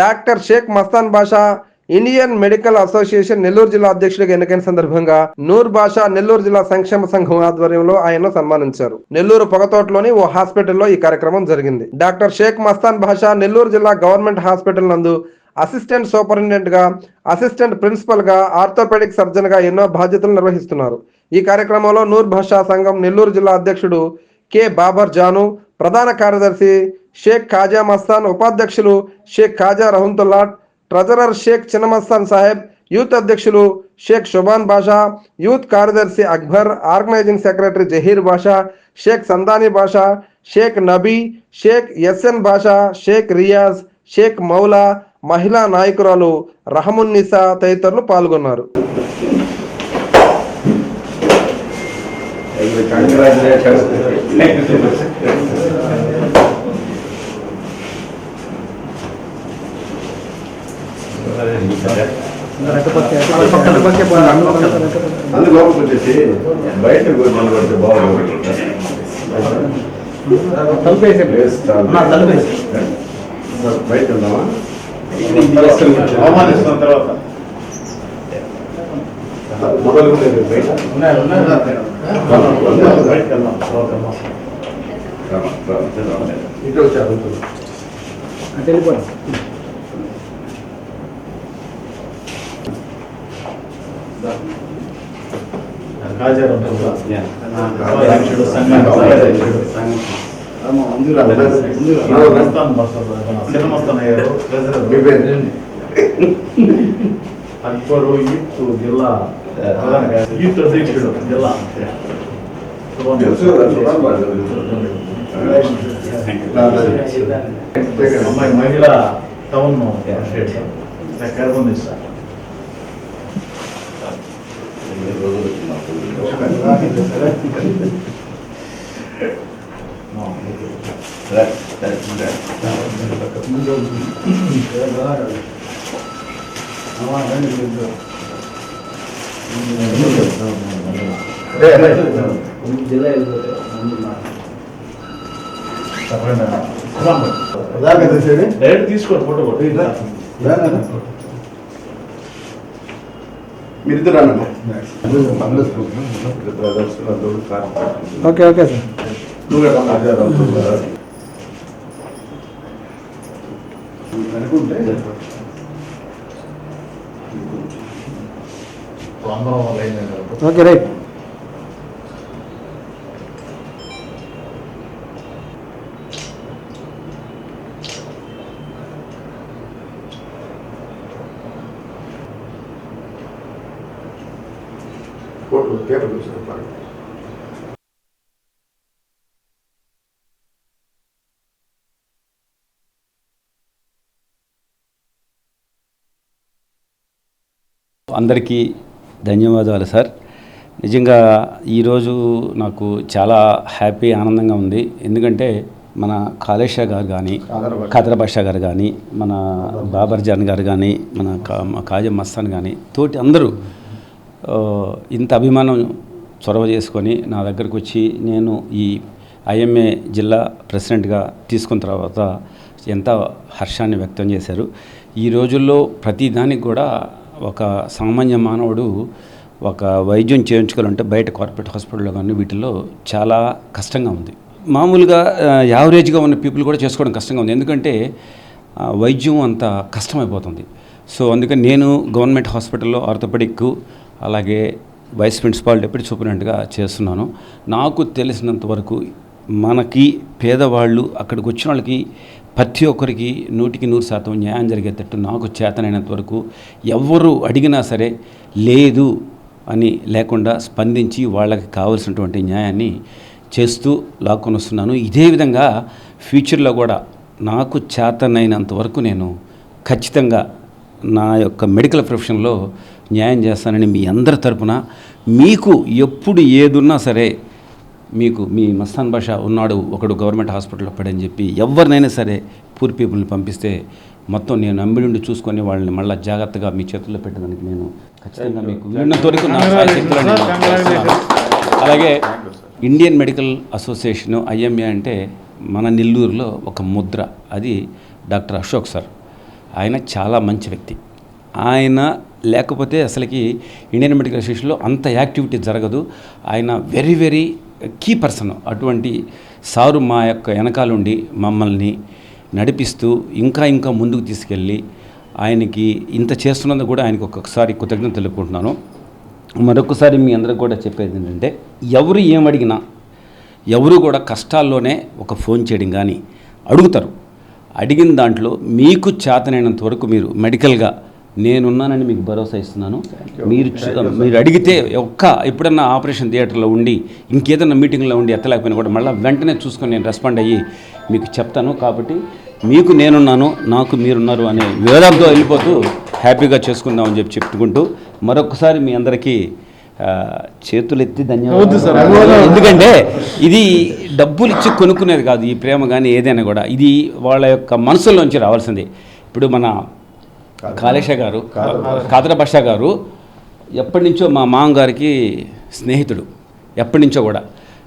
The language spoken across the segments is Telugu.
Doctor Sheikh Mastan Basha Indian medical association Nellore జిల్లా అధ్యక్షుడిగా ఎన్నికైన సందర్భంగా నూర్ బాషా నెల్లూరు జిల్లా సంక్షేమ సంఘం ఆధ్వర్యంలో ఆయన సన్మానించారు. నెల్లూరు పొగతోటలోని ఓ హాస్పిటల్లో ఈ కార్యక్రమం జరిగింది. డాక్టర్ షేక్ మస్తాన్ బాషా నెల్లూరు జిల్లా గవర్నమెంట్ హాస్పిటల్ నందు అసిస్టెంట్ సూపరింటెండెంట్గా అసిస్టెంట్ ప్రిన్సిపల్గా ఆర్థోపెడిక్ సర్జన్గా ఎన్నో బాధ్యతలు నిర్వహిస్తున్నారు. ఈ కార్యక్రమంలో నూర్ భాషా సంఘం నెల్లూరు జిల్లా అధ్యక్షుడు కె. బాబర్ జాను ప్రధాన కార్యదర్శి షేక్ ఖాజా మస్తాన్ ఉపాధ్యక్షులు షేక్ ఖాజా రహంతుల్లా ట్రెజరర్ షేక్ చిన్నమస్తాన్ సాహెబ్ యూత్ అధ్యక్షులు షేక్ షుబాన్ బాషా యూత్ కార్యదర్శి Akbar organising secretary Zaheer Basha Sheikh Sandani Basha Sheikh Nabi Sheikh S N Basha Sheikh Riyaz Sheikh Moula మహిళా నాయకురాలు రహమున్నిసా తదితరులు పాల్గొన్నారు. అందు లోపలికి వచ్చేసి బయట నిలబడితే బాగుంది ప్లేస్ చాలా. బయట ఉందామా అవమానిస్తున్న తర్వాత మొబైల్ బయట బయటకు వెళ్దాం తర్వాత వెళ్దాం. ఇటు వచ్చారు కాజారు ఉంటారు కదా. ఉపాధ్యక్షుడు, సంఘానికి ఉపాధ్యక్షుడు. మస్తాన్ బసవ, మన చిన్న మస్తాన్ అయ్యారు ట్రెజరర్. మీ పేరు? అక్బరు యూత్ జిల్లా. యూత్ అధ్యక్షుడు జిల్లా తెలుసు కదా, సుభాన్ బాషా తెలుసు. అమ్మాయి మహిళా టౌన్ కర్మనిస్తా డైరెక్ట్ తీసుకోండి ఫోటో కూడా మీరిద్దరు అన్నమాట ఓకే ఓకే సార్ అనుకుంటే. ఓకే రైట్ ఫోటో పేపర్ చూసారు అందరికీ ధన్యవాదాలు సార్. నిజంగా ఈరోజు నాకు చాలా హ్యాపీ ఆనందంగా ఉంది. ఎందుకంటే మన కాళేశ్వర గారు కానీ ఖాదర్ బాషా గారు కానీ మన బాబర్ జాన్ గారు కానీ మన కా- కాజం మస్తాన్ కానీ తోటి అందరూ ఇంత అభిమానం చొరవ చేసుకొని నా దగ్గరకు వచ్చి నేను ఈ ఐఎంఏ జిల్లా ప్రెసిడెంట్గా తీసుకున్న తర్వాత ఎంత హర్షాన్ని వ్యక్తం చేశారు. ఈ రోజుల్లో ప్రతిదానికి కూడా ఒక సామాన్య మానవుడు ఒక వైద్యం చేయించుకోవాలంటే బయట కార్పొరేట్ హాస్పిటల్లో కానీ వీటిల్లో చాలా కష్టంగా ఉంది. మామూలుగా యావరేజ్గా ఉన్న పీపుల్ కూడా చేసుకోవడం కష్టంగా ఉంది. ఎందుకంటే వైద్యం అంత కష్టమైపోతుంది. సో అందుకని నేను గవర్నమెంట్ హాస్పిటల్లో ఆర్థోపెడిక్ అలాగే వైస్ ప్రిన్సిపాల్ డిప్యూటీ సూపరింటెండెంట్గా చేస్తున్నాను. నాకు తెలిసినంత వరకు మనకి పేదవాళ్ళు అక్కడికి వచ్చిన వాళ్ళకి ప్రతి ఒక్కరికి నూటికి నూరు శాతం న్యాయం జరిగేటట్టు నాకు చేతనైనంత వరకు ఎవరు అడిగినా సరే లేదు అని లేకుండా స్పందించి వాళ్ళకి కావలసినటువంటి న్యాయాన్ని చేస్తూ లాక్కొని వస్తున్నాను ఇదే విధంగా ఫ్యూచర్లో కూడా నాకు చేతనైనంత వరకు నేను ఖచ్చితంగా నా యొక్క మెడికల్ ప్రొఫెషన్లో న్యాయం చేస్తానని మీ అందరి తరపున మీకు ఎప్పుడు ఏదున్నా సరే మీకు మీ మస్తాన్ భాష ఉన్నాడు ఒకడు గవర్నమెంట్ హాస్పిటల్లో పడని చెప్పి ఎవరినైనా సరే పూర్ పీపుల్ని పంపిస్తే మొత్తం నేను నమ్మిడి చూసుకొని వాళ్ళని మళ్ళీ జాగ్రత్తగా మీ చేతుల్లో పెట్టడానికి నేను ఖచ్చితంగా మీకు వరకు. అలాగే ఇండియన్ మెడికల్ అసోసియేషన్ ఐఎంఏ అంటే మన నెల్లూరులో ఒక ముద్ర అది డాక్టర్ అశోక్ సార్. ఆయన చాలా మంచి వ్యక్తి. ఆయన లేకపోతే అసలుకి ఇండియన్ మెడికల్ అసోసియేషన్లో అంత యాక్టివిటీ జరగదు. ఆయన వెరీ వెరీ కీ పర్సన్ అటువంటి సారు మా యొక్క వెనకాలండి మమ్మల్ని నడిపిస్తూ ఇంకా ఇంకా ముందుకు తీసుకెళ్ళి ఆయనకి ఇంత చేస్తున్నందుకు కూడా ఆయనకు ఒక్కొక్కసారి కృతజ్ఞత తెలుపుకుంటున్నాను. మరొకసారి మీ అందరికి కూడా చెప్పేది ఏంటంటే ఎవరు ఏమడిగినా ఎవరు కూడా కష్టాల్లోనే ఒక ఫోన్ చేయడం కానీ అడుగుతారు. అడిగిన దాంట్లో మీకు చేతనైనంత వరకు మీరు మెడికల్గా నేనున్నానని మీకు భరోసా ఇస్తున్నాను. మీరు మీరు అడిగితే ఒక్క ఎప్పుడన్నా ఆపరేషన్ థియేటర్లో ఉండి ఇంకేదన్నా మీటింగ్లో ఉండి ఎత్తలేకపోయినా కూడా మళ్ళీ వెంటనే చూసుకొని నేను రెస్పాండ్ అయ్యి మీకు చెప్తాను. కాబట్టి మీకు నేనున్నాను నాకు మీరున్నారు అనే వివాదంతో వెళ్ళిపోతూ హ్యాపీగా చేసుకుందామని చెప్పి చెప్పుకుంటూ మరొకసారి మీ అందరికీ చేతులెత్తి ధన్యవాదాలు. ఎందుకంటే ఇది డబ్బులు ఇచ్చి కొనుక్కునేది కాదు ఈ ప్రేమ కానీ ఏదైనా కూడా. ఇది వాళ్ళ యొక్క మనసులోంచి రావాల్సింది. ఇప్పుడు మన కాళేశ గారు కాదర భాష గారు ఎప్పటి నుంచో మా మామగారికి స్నేహితుడు ఎప్పటి నుంచో కూడా.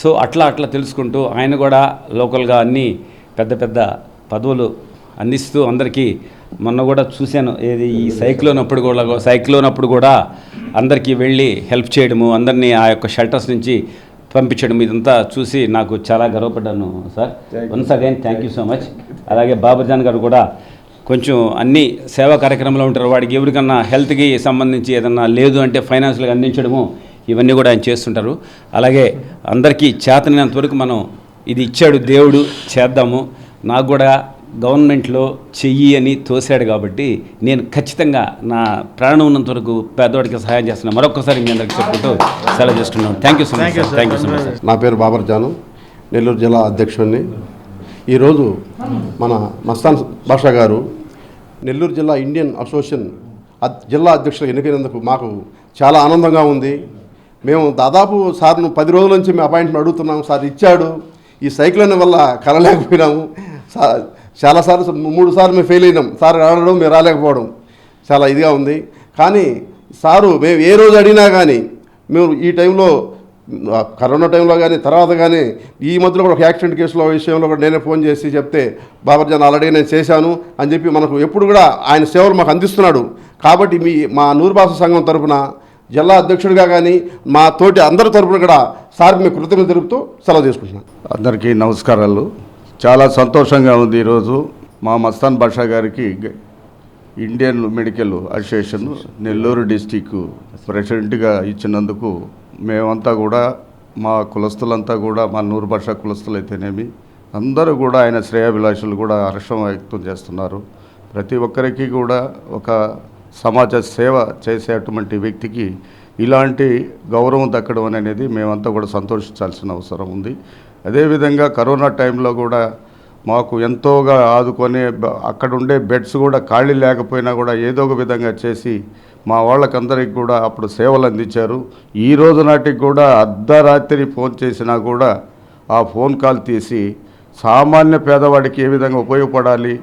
సో అట్లా అట్లా తెలుసుకుంటూ ఆయన కూడా లోకల్గా అన్ని పెద్ద పెద్ద పదవులు అందిస్తూ అందరికీ మొన్న కూడా చూశాను. ఏది ఈ సైక్లోన్ అప్పుడు కూడా సైక్లోన్ అప్పుడు కూడా అందరికీ వెళ్ళి హెల్ప్ చేయడము అందరినీ ఆ యొక్క షెల్టర్స్ నుంచి పంపించడం ఇదంతా చూసి నాకు చాలా గర్వపడ్డాను sir. Once again thank you so much అలాగే బాబర్జాన్ గారు కూడా కొంచెం అన్ని సేవా కార్యక్రమంలో ఉంటారు. వాడికి ఎవరికన్నా హెల్త్కి సంబంధించి ఏదన్నా లేదు అంటే ఫైనాన్షియల్గా అందించడము ఇవన్నీ కూడా ఆయన చేస్తుంటారు. అలాగే అందరికీ చేతనైనంత వరకు మనం ఇది ఇచ్చాడు దేవుడు చేద్దాము. నాకు కూడా గవర్నమెంట్లో చెయ్యి అని తోశాడు కాబట్టి నేను ఖచ్చితంగా నా ప్రాణం ఉన్నంత వరకు పేదవాడికి సహాయం చేస్తున్నా. మరొకసారి మీ అందరికీ చెప్పుకుంటూ సెలవు చేస్తున్నాను. Thank you so much thank you so much నా పేరు బాబర్ జాను నెల్లూరు జిల్లా అధ్యక్షుడిని. ఈరోజు మన మస్తాన్ బాషా గారు నెల్లూరు జిల్లా ఇండియన్ అసోసియేషన్ అద్- జిల్లా అధ్యక్షులు ఎన్నికైనందుకు మాకు చాలా ఆనందంగా ఉంది. మేము దాదాపు సార్ను పది రోజుల నుంచి మేము అపాయింట్మెంట్ అడుగుతున్నాము. సార్ ఇచ్చాడు. ఈ సైక్లోన్ వల్ల కలలేకపోయినాము చాలా చాలాసార్లు మూడు సార్లు మేము ఫెయిల్ అయినాం. సార్ రావడం మేము రాలేకపోవడం చాలా ఇదిగా ఉంది. కానీ సారు మేము ఏ రోజు అడిగినా కానీ మేము ఈ టైంలో కరోనా టైంలో కానీ తర్వాత కానీ ఈ మధ్యలో కూడా ఒక యాక్సిడెంట్ కేసులో విషయంలో కూడా నేనే ఫోన్ చేసి చెప్తే బాబర్జాన్ ఆల్రెడీ నేను చేశాను అని చెప్పి మనకు ఎప్పుడు కూడా ఆయన సేవలు మాకు అందిస్తున్నాడు. కాబట్టి మీ మా నూరుభాష సంఘం తరపున జిల్లా అధ్యక్షుడిగా కానీ మా తోటి అందరి తరపున కూడా సార్ మీ కృతజ్ఞత తెలుపుతూ సెలవు తీసుకుంటున్నాను అందరికీ నమస్కారాలు. చాలా సంతోషంగా ఉంది ఈరోజు మా మస్తాన్ బాషా గారికి Indian medical association Nellore district ప్రెసిడెంట్గా ఇచ్చినందుకు మేమంతా కూడా మా కులస్తులంతా కూడా మా నూరు భాష కులస్తులు అయితేనేమి అందరూ కూడా ఆయన శ్రేయాభిలాషులు కూడా హర్షం వ్యక్తం చేస్తున్నారు. ప్రతి ఒక్కరికి కూడా ఒక సమాజ సేవ చేసేటువంటి వ్యక్తికి ఇలాంటి గౌరవం దక్కడం అనేది మేమంతా కూడా సంతోషించాల్సిన అవసరం ఉంది. అదేవిధంగా కరోనా టైంలో కూడా మాకు ఎంతోగా ఆదుకొని అక్కడ ఉండే బెడ్స్ కూడా ఖాళీ లేకపోయినా కూడా ఏదో ఒక విధంగా చేసి మా వాళ్ళకందరికి కూడా అప్పుడు సేవలు అందించారు. ఈ రోజు నాటికి కూడా అర్ధరాత్రి ఫోన్ చేసినా కూడా ఆ ఫోన్ కాల్ తీసి సామాన్య పేదవాడికి ఏ విధంగా ఉపయోగపడాలి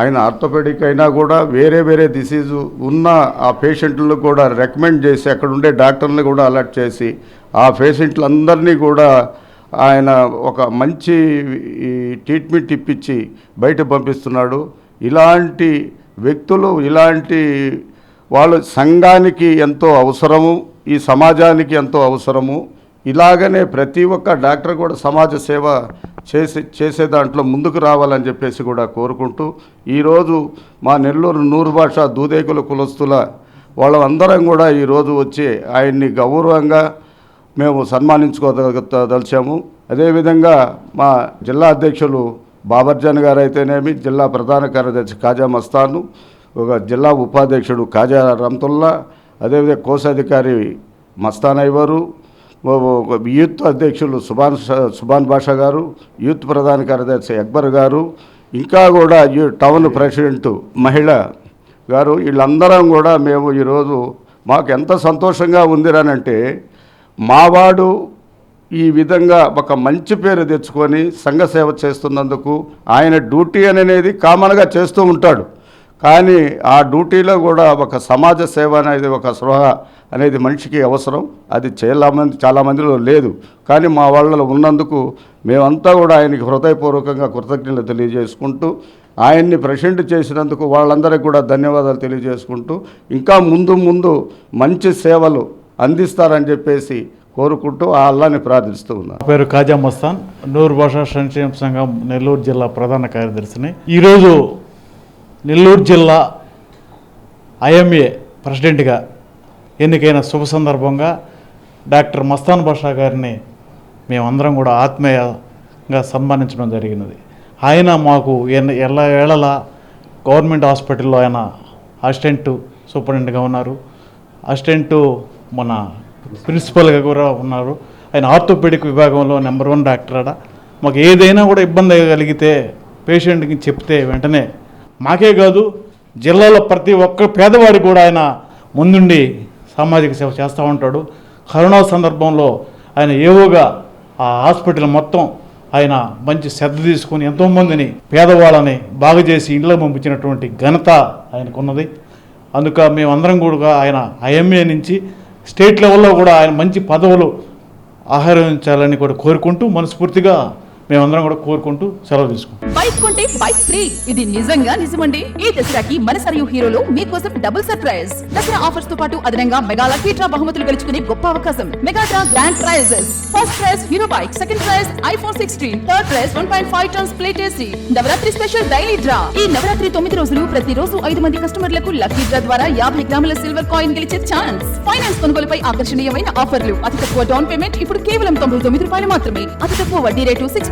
ఆయన ఆర్థోపెడిక్ అయినా కూడా వేరే వేరే డిసీజు ఉన్న ఆ పేషెంట్లను కూడా రికమెండ్ చేసి అక్కడ ఉండే డాక్టర్లను కూడా అలర్ట్ చేసి ఆ పేషెంట్లందరినీ కూడా ఆయన ఒక మంచి ఈ ట్రీట్మెంట్ ఇప్పించి బయట పంపిస్తున్నాడు. ఇలాంటి వ్యక్తులు ఇలాంటి వాళ్ళు సంఘానికి ఎంతో అవసరము ఈ సమాజానికి ఎంతో అవసరము. ఇలాగనే ప్రతి ఒక్క డాక్టర్ కూడా సమాజ సేవ చేసే చేసే దాంట్లో ముందుకు రావాలని చెప్పేసి కూడా కోరుకుంటూ ఈరోజు మా నెల్లూరు నూరు భాష దూదేకుల కులస్తుల వాళ్ళందరం కూడా ఈరోజు వచ్చి ఆయన్ని గౌరవంగా మేము సన్మానించుకోదలిచాము అదేవిధంగా మా జిల్లా అధ్యక్షులు బాబర్జాన్ గారు అయితేనేమి జిల్లా ప్రధాన కార్యదర్శి కాజా మస్తాను ఒక జిల్లా ఉపాధ్యక్షుడు కాజా రమ్తుల్లా అదేవిధంగా కోశాధికారి మస్తాన్ అయ్యవారు యూత్ అధ్యక్షులు సుభాన్ సుభాన్ బాషా గారు యూత్ ప్రధాన కార్యదర్శి అక్బర్ గారు ఇంకా కూడా ఈ టౌన్ ప్రెసిడెంట్ మహిళ గారు వీళ్ళందరం కూడా మేము ఈరోజు మాకు ఎంత సంతోషంగా ఉందిరానంటే మావాడు ఈ విధంగా ఒక మంచి పేరు తెచ్చుకొని సంఘ సేవ చేస్తున్నందుకు ఆయన డ్యూటీ అనేది కామన్గా చేస్తూ ఉంటాడు. కానీ ఆ డ్యూటీలో కూడా ఒక సమాజ సేవ అనేది ఒక స్పృహ అనేది మనిషికి అవసరం. అది చాలా మంది చాలా మందిలో లేదు. కానీ మా వాళ్ళలో ఉన్నందుకు మేమంతా కూడా ఆయనకి హృదయపూర్వకంగా కృతజ్ఞతలు తెలియజేసుకుంటూ ఆయన్ని ప్రెసిడెంట్ చేసినందుకు వాళ్ళందరికీ కూడా ధన్యవాదాలు తెలియజేసుకుంటూ ఇంకా ముందు ముందు మంచి సేవలు అందిస్తారని చెప్పేసి కోరుకుంటూ ఆ అల్లాని ప్రార్థిస్తూ ఉన్నాను నా పేరు కాజా మస్తాన్ నూరు భాషా సంక్షేమ సంఘం నెల్లూరు జిల్లా ప్రధాన కార్యదర్శిని. ఈరోజు నెల్లూరు జిల్లా ఐఎంఏ ప్రెసిడెంట్గా ఎన్నికైన శుభ సందర్భంగా డాక్టర్ మస్తాన్ భాషా గారిని మేమందరం కూడా ఆత్మీయంగా సన్మానించడం జరిగినది. ఆయన మాకు ఎలా ఎల్ల గవర్నమెంట్ హాస్పిటల్లో ఆయన అసిస్టెంట్ సూపరింటెండెంట్గా ఉన్నారు. అసిస్టెంటు మన ప్రిన్సిపల్గా కూడా ఉన్నారు. ఆయన ఆర్థోపెడిక్ విభాగంలో నెంబర్ వన్ డాక్టర్ ఆడ. మాకు ఏదైనా కూడా ఇబ్బంది కలిగితే పేషెంట్కి చెప్తే వెంటనే. మాకే కాదు జిల్లాలో ప్రతి ఒక్క పేదవాడికి కూడా ఆయన ముందుండి సామాజిక సేవ చేస్తూ ఉంటాడు. కరోనా సందర్భంలో ఆయన ఏవోగా ఆ హాస్పిటల్ మొత్తం ఆయన మంచి శ్రద్ధ తీసుకొని ఎంతోమందిని పేదవాళ్ళని బాగు చేసి ఇంట్లో పంపించినటువంటి ఘనత ఆయనకున్నది. అందుక మేమందరం కూడా ఆయన ఐఎంఏ నుంచి స్టేట్ లెవెల్లో కూడా ఆయన మంచి పదవులు ఆహరించాలని కూడా కోరుకుంటూ మనస్ఫూర్తిగా మేమందరం కూడా కోరుకుంటూ సెలవు తీసుకుంటాం. బైక్ కొంటే బైక్ ఫ్రీ. ఇది నిజంగా నిజమండి. ఈ దసరాకి మన సరియు హీరోలు మీకోసం డబుల్ సర్ప్రైజ్. దసరా ఆఫర్స్తో పాటు అదనంగా మెగా లక్కీ డ్రా బహుమతులు గెలుచుకునే గొప్ప అవకాశం. Mega draw grand prizes. First prize Hero bike second prize iPhone sixteen third prize one point five tons split AC Navratri special daily draw. ఈ నవరాత్రి తొమ్మిది రోజులు ప్రతి రోజు ఐదు మంది కస్టమర్లకు లక్కీ డ్రా ద్వారా యాభై గ్రాముల సిల్వర్ కాయిన్ గెలిచే ఛాన్స్. ఫైనాన్స్ కొనుగోలుపై ఆకర్షణీయమైన ఆఫర్లు. అతి తక్కువ డౌన్ పేమెంట్ ఇప్పుడు కేవలం తొంభై తొమ్మిది రూపాయలు మాత్రమే. అతి తక్కువ వడ్డీ rate six